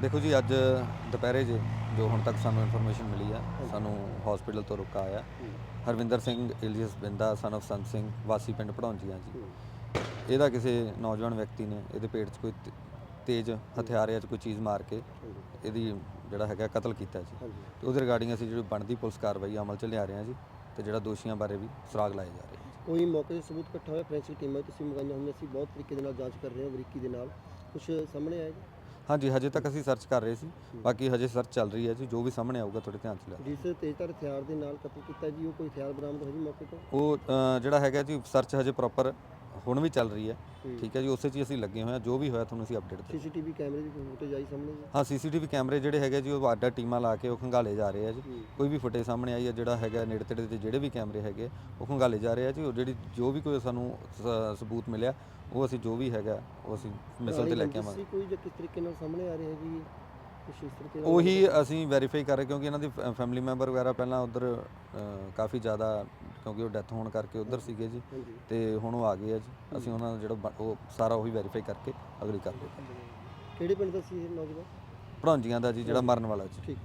ਦੇਖੋ ਜੀ ਅੱਜ ਦੁਪਹਿਰੇ ਜੇ ਜੋ ਹੁਣ ਤੱਕ ਸਾਨੂੰ ਇਨਫੋਰਮੇਸ਼ਨ ਮਿਲੀ ਆ ਸਾਨੂੰ ਹਸਪੀਟਲ ਤੋਂ ਰੁਕਾ ਆਇਆ Harvinder Singh alias Binda son of Sant Singh ਵਾਸੀ ਪਿੰਡ ਪੜਾਉਂਜੀਆਂ ਜੀ। ਇਹਦਾ ਕਿਸੇ ਨੌਜਵਾਨ ਵਿਅਕਤੀ ਨੇ ਇਹਦੇ ਪੇਟ 'ਚ ਕੋਈ ਤੇ- ਤੇਜ਼ ਹਥਿਆਰ ਜਾਂ ਕੋਈ ਚੀਜ਼ ਮਾਰ ਕੇ ਇਹਦੀ ਜਿਹੜਾ ਹੈਗਾ ਕਤਲ ਕੀਤਾ ਜੀ। ਤੇ ਉਹਦੇ ਰਿਗਾਰਡਿੰਗ ਅਸੀਂ ਜਿਹੜੀ ਬਣਦੀ ਪੁਲਿਸ ਕਾਰਵਾਈ ਅਮਲ 'ਚ ਲਿਆ ਰਹੇ ਹਾਂ ਜੀ ਤੇ ਜਿਹੜਾ ਦੋਸ਼ੀਆਂ ਬਾਰੇ ਵੀ ਸੁਰਾਗ ਲਾਏ ਜਾ ਰਹੇ ਕੋਈ ਮੌਕੇ ਤੇ ਸਬੂਤ ਇਕੱਠਾ ਹੋਇਆ ਫੋਰੈਂਸਿਕ ਟੀਮਾਂ ਤੁਸੀਂ ਮੰਗਾਈਆਂ ਹੋਈਆਂ ਸੀ ਬਹੁਤ ਤਰੀਕੇ ਦੇ ਨਾਲ ਜਾਂਚ ਕਰ ਰਹੇ ਹਾਂ ਬਰੀਕੀ ਦੇ ਨਾਲ। ਕੁਝ ਸਾਹਮਣੇ ਆਏਗਾ ਹਾਂਜੀ ਹਜੇ ਤੱਕ ਅਸੀਂ ਸਰਚ ਕਰ ਰਹੇ ਸੀ। ਬਾਕੀ ਹਜੇ ਸਰਚ ਚੱਲ ਰਹੀ ਹੈ ਜੀ ਜੋ ਵੀ ਸਾਹਮਣੇ ਆਊਗਾ ਤੁਹਾਡੇ ਧਿਆਨ 'ਚ ਲਿਆ। ਜਿਸ ਤੇਜ਼ਧਾਰ ਹਥਿਆਰ ਦੇ ਨਾਲ ਕਤਲ ਕੀਤਾ ਜੀ ਉਹ ਕੋਈ ਹਥਿਆਰ ਬਰਾਮਦ ਹੋਈ ਮੌਕੇ ਤੋਂ? ਉਹ ਅ, ਜਿਹੜਾ ਹੈਗਾ ਜੀ ਸਰਚ ਹਜੇ ਪ੍ਰੋਪਰ ਹੁਣ ਵੀ ਚੱਲ ਰਹੀ ਹੈ। ਠੀਕ ਹੈ ਜੀ ਉਸੇ 'ਚ ਹੀ ਅਸੀਂ ਲੱਗੇ ਹੋਏ ਹਾਂ। ਜੋ ਵੀ ਹੋਇਆ ਤੁਹਾਨੂੰ ਅਸੀਂ ਅਪਡੇਟ ਦੇ ਸੀਸੀਟੀਵੀ ਕੈਮਰੇ ਦੀ ਫੁਟੇਜ ਆਈ ਸਾਹਮਣੇ ਜੀ? ਹਾਂ ਸੀਸੀਟੀਵੀ ਕੈਮਰੇ ਜਿਹੜੇ ਹੈਗੇ ਜੀ ਉਹ ਅੱਡਾ ਟੀਮਾਂ ਲਾ ਕੇ ਉਹ ਖੰਗਾਲੇ ਜਾ ਰਹੇ ਆ ਜੀ। ਕੋਈ ਵੀ ਫੁਟੇਜ ਸਾਹਮਣੇ ਆਈ ਹੈ ਜਿਹੜਾ ਹੈਗਾ ਨੇੜੇ ਤੇੜੇ ਦੇ ਜਿਹੜੇ ਵੀ ਕੈਮਰੇ ਹੈਗੇ ਉਹ ਖੰਗਾਲੇ ਜਾ ਰਹੇ ਆ ਜੀ। ਉਹ ਜਿਹੜੀ ਜੋ ਵੀ ਕੋਈ ਸਾਨੂੰ ਸ- ਸਬੂਤ ਮਿਲਿਆ ਉਹ ਅਸੀਂ ਜੋ ਵੀ ਹੈਗਾ ਉਹ ਅਸੀਂ ਮਿਸਲ ਤੇ ਲੈ ਕੇ ਆਵਾਂਗੇ। ਸੀ ਕੋਈ ਜਾਂ ਕਿਸ ਤਰੀਕੇ ਨਾਲ ਸਾਹਮਣੇ ਆ ਰਿਹਾ ਜੀ? ਕੁਛ ਇਸ ਤਰੀਕੇ ਨਾਲ ਉਹੀ ਅਸੀਂ ਵੈਰੀਫਾਈ ਕਰ ਰਹੇ ਕਿਉਂਕਿ ਇਹਨਾਂ ਦੀ ਫੈਮਿਲੀ ਮੈਂਬਰ ਵਗੈਰਾ ਪਹਿਲਾਂ ਉਧਰ ਕਾਫੀ ਜ਼ਿਆਦਾ ਕਿਉਂਕਿ ਉਹ ਡੈਥ ਹੋਣ ਕਰਕੇ ਉਧਰ ਸੀਗੇ ਜੀ। ਤੇ ਹੁਣ ਉਹ ਆ ਗਏ ਆ ਜੀ। ਅਸੀਂ ਉਹਨਾਂ ਦਾ ਜਿਹੜਾ ਬ- ਉਹ ਸਾਰਾ ਉਹੀ ਵੈਰੀਫਾਈ ਕਰਕੇ ਅਗਲੀ ਕਰਦੇ ਕਿਹੜੇ ਪਿੰਡ ਦਾ ਸੀ ਇਹ ਨੌਜਵਾਨ? ਭੜੌਂਜੀਆਂ ਦਾ ਜੀ ਜਿਹੜਾ ਮਰਨ ਵਾਲਾ ਜੀ। ਠੀਕ।